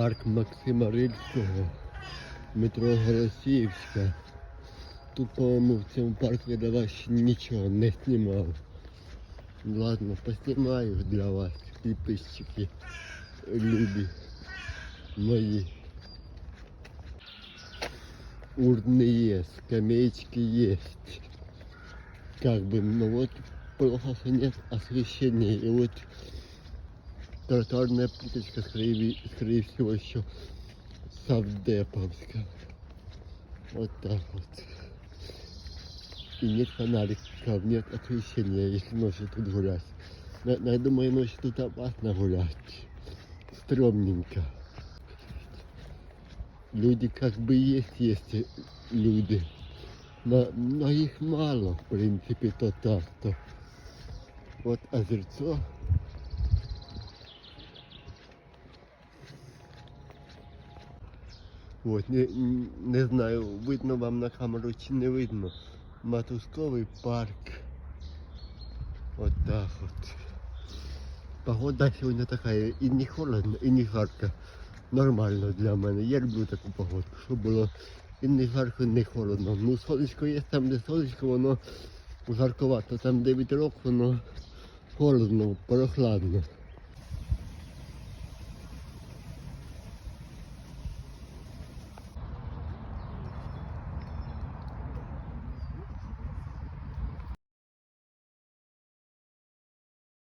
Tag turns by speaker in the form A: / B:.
A: Парк Максима Рильського, метро Голосіївська. Тут, по-моєму, в цьому парку я для вас ще нічого не знімав. Ладно, поснімаю для вас, підписчики, любі мої. Урны есть, скамеечки есть. Как бы, ну вот плохо, что нет освещения. И вот тротуарная плиточка, скорее, скорее всего, еще Савдеповская. Вот так вот. И нет фонариков, нет освещения, если ночью тут гулять. Но, я думаю, ночью тут опасно гулять. Стремненько. Люди как бы есть, есть люди. Но, но их мало, в принципе, то так-то. Вот озерцо. Вот, не, не знаю, видно вам на камеру чи не видно. Матусковий парк. Вот так вот. Погода сегодня такая, и не холодно, и не жарко. Нормально для мене. Я люблю таку погодку, щоб було і не жарко, і не холодно. Ну, сонечко є там, де сонечко, воно жарковато. Там, де вітерок, воно холодно, прохладно.